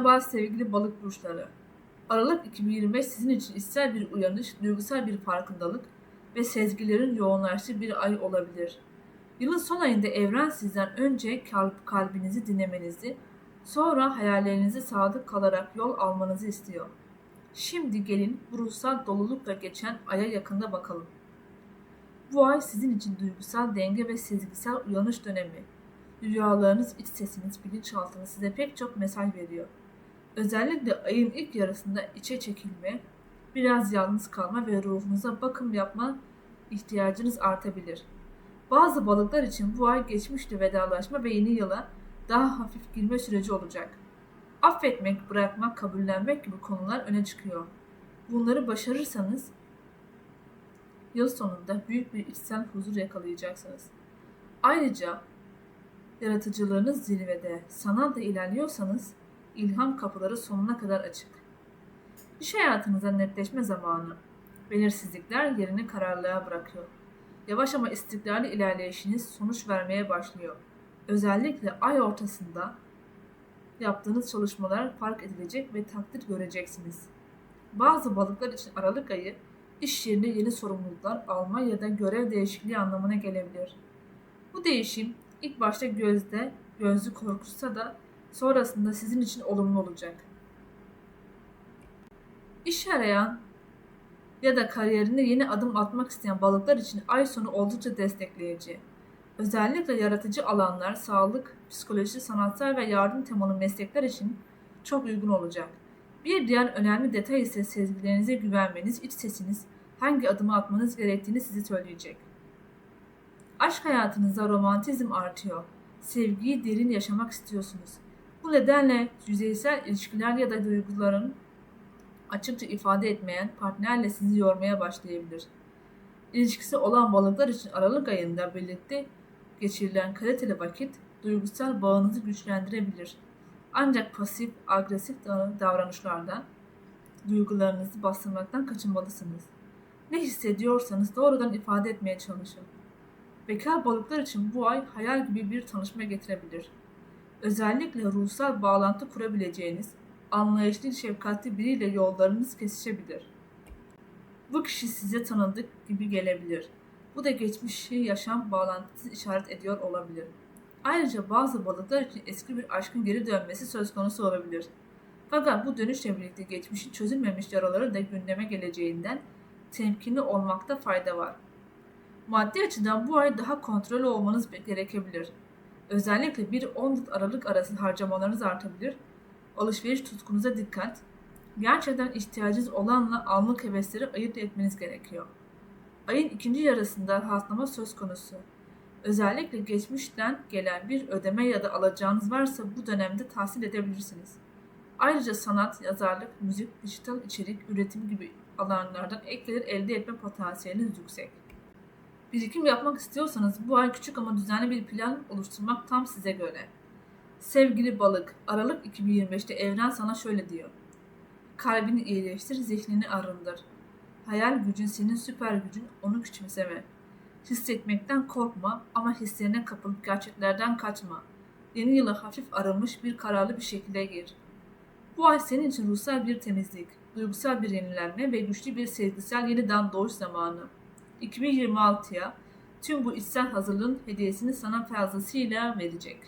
Merhaba sevgili balık burçları. Aralık 2025 sizin için içsel bir uyanış, duygusal bir farkındalık ve sezgilerin yoğunlaştığı bir ay olabilir. Yılın son ayında evren sizden önce kalp, kalbinizi dinlemenizi, sonra hayallerinize sadık kalarak yol almanızı istiyor. Şimdi gelin bu ruhsal dolulukla geçen aya yakında bakalım. Bu ay sizin için duygusal denge ve sezgisel uyanış dönemi. Rüyalarınız, iç sesiniz, bilinçaltınız size pek çok mesaj veriyor. Özellikle ayın ilk yarısında içe çekilme, biraz yalnız kalma ve ruhunuza bakım yapma ihtiyacınız artabilir. Bazı balıklar için bu ay geçmişle vedalaşma ve yeni yıla daha hafif girme süreci olacak. Affetmek, bırakmak, kabullenmek gibi konular öne çıkıyor. Bunları başarırsanız yıl sonunda büyük bir içsel huzur yakalayacaksınız. Ayrıca yaratıcılığınız zirvede, sanatla ilerliyorsanız ilham kapıları sonuna kadar açık. İş hayatınıza netleşme zamanı. Belirsizlikler yerini kararlılığa bırakıyor. Yavaş ama istikrarlı ilerleyişiniz sonuç vermeye başlıyor. Özellikle ay ortasında yaptığınız çalışmalar fark edilecek ve takdir göreceksiniz. Bazı balıklar için Aralık ayı iş yerinde yeni sorumluluklar alma ya da görev değişikliği anlamına gelebilir. Bu değişim ilk başta gözde, gözlü korkutsa da sonrasında sizin için olumlu olacak. İş arayan ya da kariyerinde yeni adım atmak isteyen balıklar için ay sonu oldukça destekleyici. Özellikle yaratıcı alanlar, sağlık, psikoloji, sanatsal ve yardım temalı meslekler için çok uygun olacak. Bir diğer önemli detay ise sezgilerinize güvenmeniz, iç sesiniz hangi adımı atmanız gerektiğini size söyleyecek. Aşk hayatınızda romantizm artıyor. Sevgiyi derin yaşamak istiyorsunuz. Bu nedenle yüzeysel ilişkiler ya da duyguların açıkça ifade etmeyen partnerle sizi yormaya başlayabilir. İlişkisi olan balıklar için Aralık ayında birlikte geçirilen kaliteli vakit duygusal bağınızı güçlendirebilir. Ancak pasif, agresif davranışlardan duygularınızı bastırmaktan kaçınmalısınız. Ne hissediyorsanız doğrudan ifade etmeye çalışın. Bekar balıklar için bu ay hayal gibi bir tanışma getirebilir. Özellikle ruhsal bağlantı kurabileceğiniz, anlayışlı, şefkatli biriyle yollarınız kesişebilir. Bu kişi size tanıdık gibi gelebilir. Bu da geçmişi yaşam bağlantısı işaret ediyor olabilir. Ayrıca bazı balıklar için eski bir aşkın geri dönmesi söz konusu olabilir. Fakat bu dönüşle birlikte geçmişin çözülmemiş yaraları da gündeme geleceğinden temkinli olmakta fayda var. Maddi açıdan bu ay daha kontrollü olmanız gerekebilir. Özellikle 1-14 Aralık arası harcamalarınız artabilir. Alışveriş tutkunuza dikkat. Gerçekten ihtiyacınız olanla anlık hevesleri ayırt etmeniz gerekiyor. Ayın ikinci yarısında rahatlama söz konusu. Özellikle geçmişten gelen bir ödeme ya da alacağınız varsa bu dönemde tahsil edebilirsiniz. Ayrıca sanat, yazarlık, müzik, dijital içerik, üretim gibi alanlardan ek gelir elde etme potansiyeliniz yüksek. Birikim yapmak istiyorsanız bu ay küçük ama düzenli bir plan oluşturmak tam size göre. Sevgili balık, Aralık 2025'te evren sana şöyle diyor. Kalbini iyileştir, zihnini arındır. Hayal gücün senin süper gücün, onu küçümseme. Hissetmekten korkma ama hislerine kapılıp gerçeklerden kaçma. Yeni yıla hafif arınmış bir kararlı bir şekilde gir. Bu ay senin için ruhsal bir temizlik, duygusal bir yenilenme ve güçlü bir sevgisel yeniden doğuş zamanı. 2026'ya tüm bu içsel hazırlığın hediyesini sana fazlasıyla verecek.